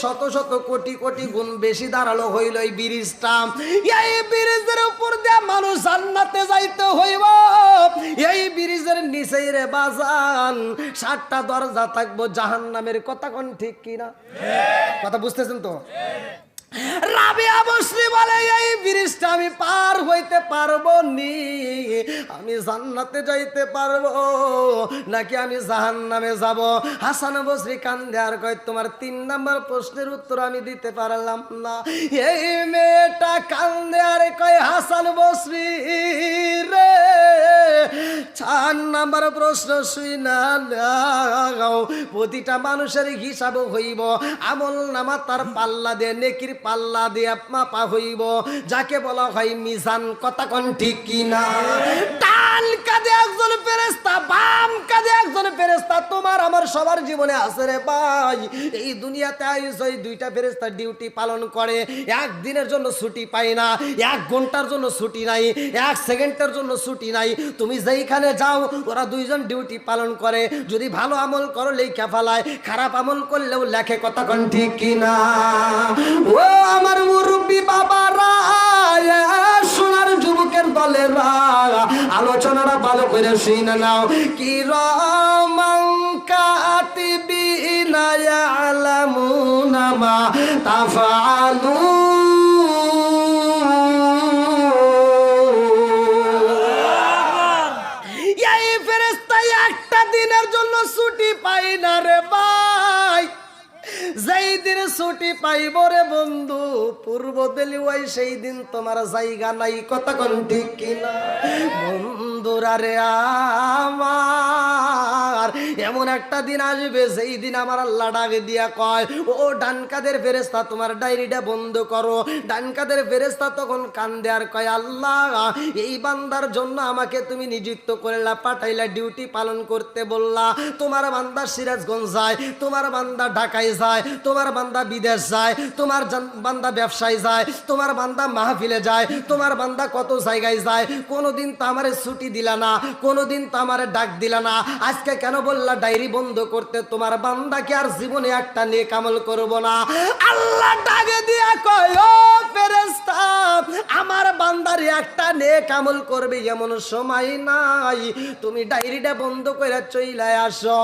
শত শত কোটি কোটি গুণ বেশি দাঁড়াল হইল এই ব্রিজটা। এই ব্রিজের উপর দিয়ে মানুষ জান্নাতে যাইতে হইব। এই ব্রিজের নিচেই রে বাজান, সাতটা দরজা থাকব জাহান নামের কথা কোন ঠিক কিনা? কথা বুঝতেছেন তো? রাবিয়া বসরি বলে, এই ব্রিজটা আমি পার হইতে পারব নি। আমি জান্নাতে যাইতে পারব, নাকি আমি জাহান নামে যাব? হাসান বসরি কান্দে আর কয়, তোমার তিন নাম্বার প্রশ্নের উত্তর আমি দিতে পারলাম না। এই মেয়েটা কান্দে আর কয়, হাসান বসরি রে চার নাম্বার প্রশ্ন শুই না প্রতিটা মানুষের হিসাব হইব। আমল নামা তার পাল্লা দিয়ে, নেকির পাল্লা দিয়ে মাপা হইব। যাকে বলা হয় মিজান, কথা কন ঠিক কিনা? ডান কাঁধে একজন ফেরেস্তা বাম কাঁধে একজন ফেরেস্তা তোমার আমার সবার জীবনে আছে রে ভাই। এই দুনিয়াতে আইস ওই দুইটা ফেরেস্তা ডিউটি পালন করে। একদিনের জন্য ছুটি পাই না, এক ঘণ্টার জন্য ছুটি নাই, এক সেকেন্ডের জন্য ছুটি নাই। তুমি যেইখানে যাও, ওরা দুইজন ডিউটি পালন করে। যদি ভালো আমল করো লেখা ফালায় খারাপ আমল করলেও লেখে কথা কোন ঠিক কিনা। ও আমার মুরব্বী বাবারা সোনার যুবকের আলোচনারা ভালো করে শুনে নাও। কি দিন ছুটি পাইব রে বন্ধু, পূর্ব দিলি ওই সেই দিন তোমার জায়গা নাই, কথা কোন ঠিক কিনা? বন্ধুরা রে আমার এমন একটা দিন আসবে, যেই দিন আমার আল্লাহ ডাকে দিয়া কয়, ও ডানকাদের ফেরেস্তা তোমার ডায়েরিটা বন্ধ করো। ডানকাদের ফেরেস্তা তখন কান্দে আর কয়, আল্লাহ, এই বান্দার জন্য আমাকে তুমি নিযুক্ত করলা, পাঠাইলা, ডিউটি পালন করতে বললা। তোমার বান্দা সিরাজগঞ্জ যায়, তোমার বান্দা ঢাকায় যায়, তোমার বান্দা বিদেশ যায়, তোমার বান্দা ব্যবসায় যায়, তোমার বান্দা মাহফিলে যায়, তোমার বান্দা কত জায়গায় যায়। কোনোদিন তো আমারে ছুটি দিলা না, কোনোদিন তো আমারে ডাক দিলা না। আজকে কেন বললা, ডায়েরি বন্ধ করতে? তোমার বান্দাকে আর জীবনে একটা নেক আমল করব না। আল্লাহ ডাকে দিয়া কয়, ও ফেরেশতা, আমার বান্দার একটা নেক আমল করবে এমন সময় নাই। তুমি ডায়েরিটা বন্ধ করে চইলাই আসো।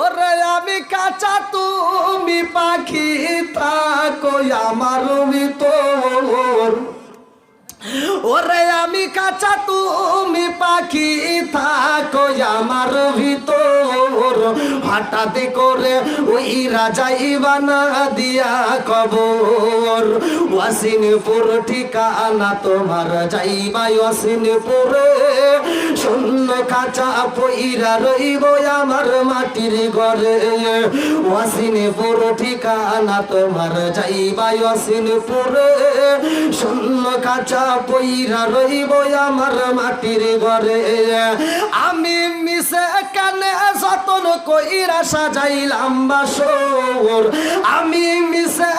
ওরে আমি কাঁচা তুমি পাখি থাকো আমার ভিতর? ওরে আমি কাঁচা তুমি পাখি থাকো আমার ভিতর? হঠাৎ করে ওই রাজা ইবানা দিয়া কবর। ওয়াসিনপুর ঠিকানা তোমার যাইবা ওয়াসিনপুরে। শূন্য কাঁচা পইরা রইব আমার মাটির ঘরে। ওয়াসিনপুর ঠিকানা তোমার যাইবা ওয়াসিনপুরে শূন্য কাঁচা পইরা রইব আমার মাটির ঘরে। আমি মিশে কানে যতন কইরা সাজাইলাম বাসর। আমি মিশে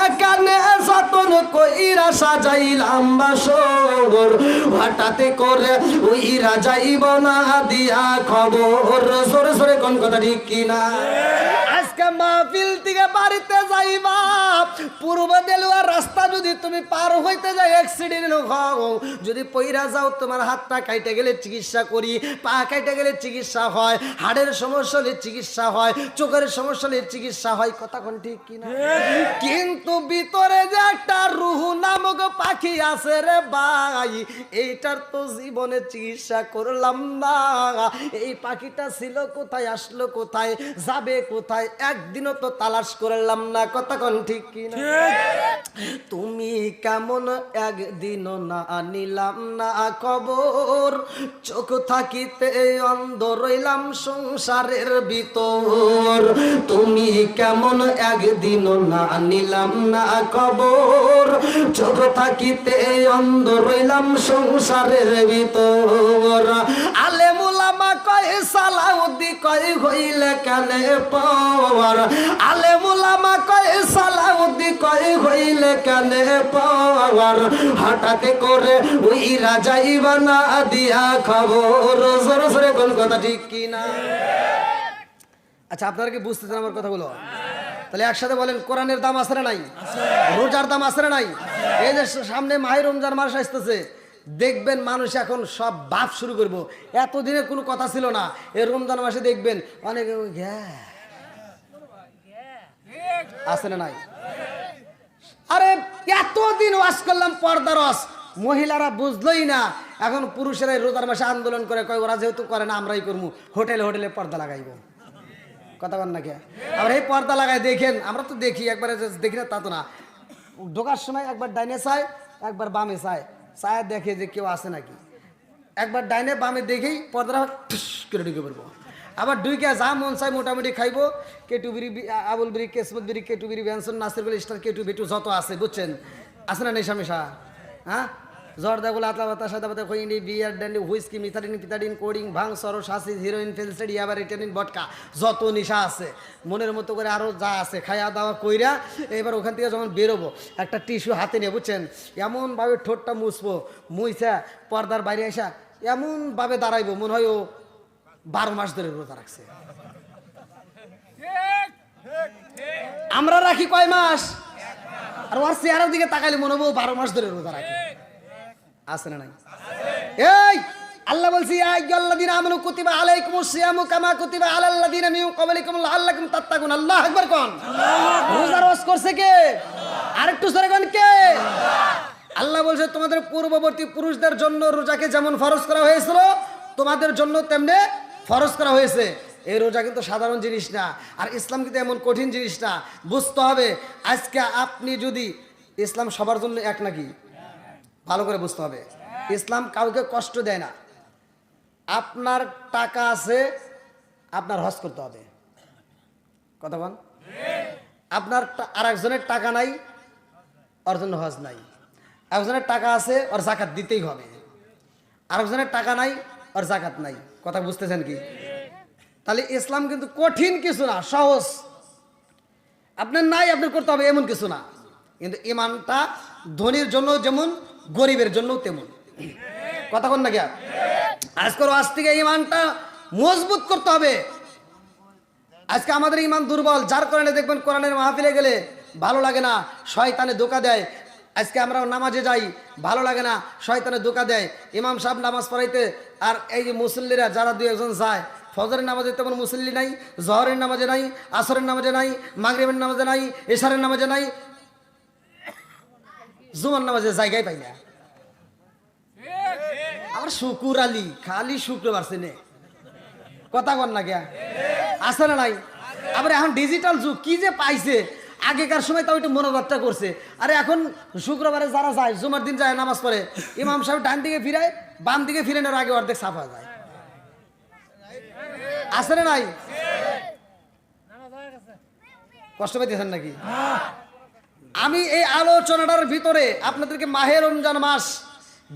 কইরা সাজাইলাম বাসর। হঠাৎ করে ওইরা যাইব না দিয়া খবর। সরে সরে কোন কথা ঠিক কিনা? আজকে মাহফিল থেকে বাড়িতে যাইবা। পূর্ব দেলুয়ার রাস্তা যদি তুমি পার হইতে যাই অ্যাক্সিডেন্ট হও যদি পইরা যাও, তোমার হাতটা কাইটে গেলে চিকিৎসা করি, পা কাইটে গেলে চিকিৎসা হয়, হাড়ের সমস্যা হলে চিকিৎসা হয়, চোখের সমস্যা হলে চিকিৎসা হয়, কথা কোন ঠিক কিনা? কিন্তু ভিতরে যে একটা রুহু নামক পাখি আছে রে ভাই, এইটার তো জীবনে চিকিৎসা করলাম না। এই পাখিটা ছিল কোথায়, আসলো কোথায়, যাবে কোথায়, একদিনও তো তালাশ করলাম না, কথা কোন ঠিক কিনা? তুমি কেমন একদিনও না নিলাম না খবর? চোখ থাকিতে অন্ধ রইলাম সংসারের ভিতর। তুমি কেমন একদিনও না নিলাম না খবর? চোখ থাকিতে অন্ধ রইলাম সংসারের ভিতর। আলে মুলামা কয় সালাউদ্দি কয়, হইলে কানে পাওয়ার আলে মুলামা কয় সালাউদ্দি কয় হইলে পাওয়ার করে ওই দিয়া খবর। ঠিক কিনা আচ্ছা আপনারা কি বুঝতেছেন আমার কথাগুলো? তাহলে একসাথে বলেন, কোরআনের দাম না নাই? রোজার দাম না নাই? এই যে সামনে মাহের রমজান মাস আসতেছে, দেখবেন মানুষ এখন সব বাপ শুরু করব। এতদিনে কোনো কথা ছিল না। এই রমজান মাসে দেখবেন অনেক ঘ্যা আছে না নাই? আরে, এতদিন ওয়াজ করলাম পর্দা রস মহিলারা বুঝলোই না। এখন পুরুষেরাই রোজার মাসে আন্দোলন করে, কয় ওরা যেহেতু করে না, আমরাই করব হোটেলে হোটেলে পর্দা লাগাইবো। কথা বল না কে? আবার এই পর্দা লাগাই দেখেন, আমরা তো দেখি, একবার দেখি না, তা তো না। ঢোকার সময় একবার ডাইনে চায়, একবার বামে চায়। চায় দেখে যে কেউ আছে নাকি। একবার ডাইনে, বামে দেখেই পর্দাটা করে ঢুকে পড়ব। আবার ডুইকে যা মন চাই মোটামুটি খাইবো। কেটু বিড়ি আবুল বিড়ি, কেসমত বিড়ি কেটু বিড়ি ব্যঞ্জন নাসির বলে স্টার কেটু বেটু যত আছে, বুঝছেন? আছে না নেশা মেশা হ্যাঁ জর্দাগুলো আতলা বাতা সাদা বাতা খইনি beer dandy whisky methadone pethidine codeine bhang সরো শাসি হিরোইন ফেলসেড ইয়াবার রিটার্নিন বটকা। যত নেশা আছে, মনের মতো করে আরও যা আছে খাওয়া দাওয়া কইরা এবার ওখান থেকে যখন বেরোবো, একটা টিস্যু হাতে নিয়ে, বুঝছেন? এমনভাবে ঠোঁটটা মুছবো, মুইছা, পর্দার বাইরে আসা এমনভাবে দাঁড়াইবো, মনে হয় ও বারো মাস ধরে রোজা রাখছে। আমরা রাখি কয় মাস? আর ওর চেহারার দিকে তাকাইলে মনে হব বারো মাস ধরে রোজা রাখি। আছে না নাই? এই আল্লাহ বলছি আমানু কুতিবা আলাইকুমুস সিয়ামু কামা কুতিবা আলাল্লাযীনা মিন ক্বাবলিকুম লাআল্লাকুম তাত্তাকুন আল্লাহু আকবার কোন? রোজা রোজ করছে কে? আরেকটু জোরে কোন কে? আল্লাহ বলছে তোমাদের পূর্ববর্তী পুরুষদের জন্য রোজাকে যেমন ফরজ করা হয়েছিল তোমাদের জন্য তেমনি ফরজ করা হয়েছে। এই রোজা কিন্তু সাধারণ জিনিস না, আর ইসলাম কিন্তু এমন কঠিন জিনিস না। বুঝতে হবে, আজকে আপনি যদি, ইসলাম সবার জন্য এক নাকি? ভালো করে বুঝতে হবে। ইসলাম কাউকে কষ্ট দেয় না। আপনার টাকা আছে, আপনার হজ করতে হবে। কথা বল। আপনার আর একজনের টাকা নাই, ওর জন্য হজ নাই। একজনের টাকা আছে, ওর জাকাত দিতেই হবে। আরেকজনের টাকা নাই, ওর জাকাত নাই। কথা বুঝতেছেন কি? তাহলে ইসলাম কিন্তু কঠিন কিছু না, সহজ। আপনার নাই, আপনার করতে হবে এমন কিছু না। কিন্তু ইমানটা ধনীর জন্য যেমন, গরিবের জন্য তেমন। কথা কন না কি আজকের আজ থেকে ইমানটা মজবুত করতে হবে। আজকে আমাদের ইমান দুর্বল, যার কারণে দেখবেন কোরআনের মাহফিলে গেলে ভালো লাগে না, শয়তানে ধোকা দেয় আজকে আমরা নামাজে যাই, ভালো লাগে না, শয়তানে ধোকা দেয়। ইমাম সাহেব নামাজ পড়াইতে, আর এই যে মুসল্লিরা, যারা দুই একজন যায়, ফজরের নামাজে তেমন মুসল্লি নাই, জহরের নামাজে নাই, আসরের নামাজে নাই, মাগরিবের নামাজে নাই এশারের নামাজে নাই, জুমার নামাজে জায়গায় পাই না। আমার শুকুর আলী, খালি শুক্রবার সিনে কথা কর না গিয়া আছে না নাই? আবার এখন ডিজিটাল যুগ, কি যে পাইছে? আগেকার সময় তাও একটু মনোভাবটা করছে। আরে এখন শুক্রবারে যারা যায়, জুমার দিন যায়, নামাজ পড়ে, ইমাম সাহেব ডান দিকে ফিরায়, বাম দিকে ফিরানোর আগে অর্ধেক সাফা যায়। আছে না নাই? কষ্ট পাইতেছেন নাকি? আমি এই আলোচনাটার ভিতরে আপনাদেরকে মাহে রমজান মাস,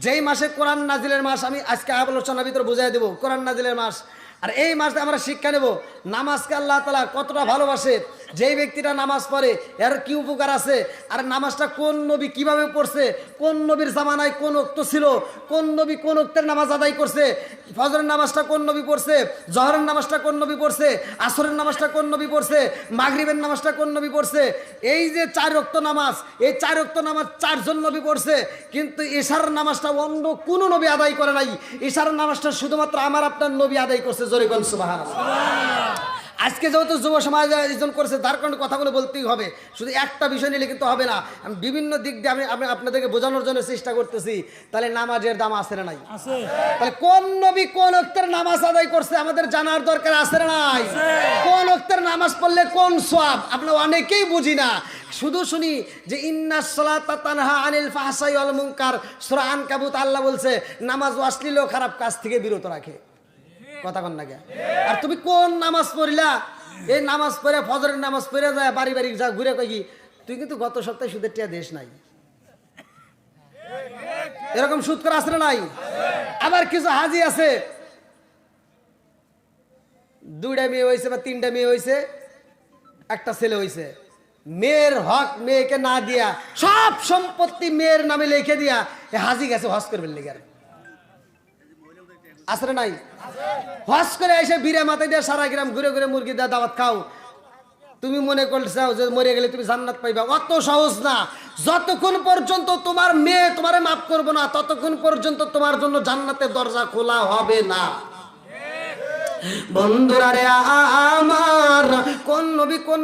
যেই মাসে কোরআন নাজিলের মাস, আমি আজকে আলোচনার ভিতরে বুঝাই দেবো, কোরআন নাজিলের মাস। আর এই মাসে আমরা শিক্ষা নেব, নামাজকে আল্লাহ তালা কতটা ভালোবাসে যেই ব্যক্তিটা নামাজ পড়ে, এর কি উপকার আছে? আর নামাজটা কোন নবী কীভাবে পড়ছে? কোন নবীর জামানায় কোন অক্ত ছিল? কোন নবী কোন অক্তের নামাজ আদায় করছে? ফজরের নামাজটা কোন নবী পড়ছে? জহরের নামাজটা কোন নবী পড়ছে? আসরের নামাজটা কোন নবী পড়ছে? মাগরিবের নামাজটা কোন নবী পড়ছে? এই যে চার রক্ত নামাজ, এই চার রক্ত নামাজ চারজন নবী পড়ছে, কিন্তু ইশার নামাজটা অন্য কোনো নবী আদায় করে নাই। ইশার নামাজটা শুধুমাত্র আমার আপনার নবী আদায় করছে, জোরে কোন সুবাহান আজকে যেহেতু যুব সমাজ আয়োজন করেছে তার কারণে কথাগুলো বলতেই হবে। শুধু একটা বিষয় নিলে কিন্তু হবে না। আমি বিভিন্ন দিক দিয়ে আমি আমি আপনাদেরকে বোঝানোর জন্য চেষ্টা করতেছি। তাহলে নামাজের দাম আছে না নাই? তাহলে কোন নবী কোন অক্তের নামাজ আদায় করছে আমাদের জানার দরকার আছে না নাই? কোন অক্তের নামাজ পড়লে কোন সব আমরা অনেকেই বুঝি না। শুধু শুনি যে তানহা আনিল ফাহসাই ওয়াল মুনকার। সূরা আনকাবুত আল্লাহ বলছে নামাজ অশ্লীল ও খারাপ কাজ থেকে বিরত রাখে। কথা কন না? আর তুমি কোন নামাজ পড়িলা? এই নামাজ পড়ে, ফজরের নামাজ পড়ে যায়, বাড়ি বাড়ি যা ঘুরে কই তুই কিন্তু গত সপ্তাহে সুদের টিয়া দেশ নাই। এরকম সুদ করা আছে নাই? আবার কিছু হাজি আছে। দুইটা মেয়ে হয়েছে বা তিনটা মেয়ে হয়েছে একটা ছেলে হয়েছে মেয়ের হক মেয়েকে না দিয়া, সব সম্পত্তি মেয়ের নামে লিখে দিয়া হাজি গেছে হজ করবেন লেগে আসরে নাই? হজ করে এসে বীরে মাথায় দিয়ে সারা গ্রাম ঘুরে ঘুরে মুরগি দেওয়া দাওয়াত খাও। তুমি মনে করছ যে মরে গেলে তুমি জান্নাত পাইবা? অত সহজ না। যতক্ষণ পর্যন্ত তোমার মেয়ে তোমারে মাফ করব না, ততক্ষণ পর্যন্ত তোমার জন্য জান্নাতের দরজা খোলা হবে না। বন্ধুরা রে, আমার কোন নবী কোন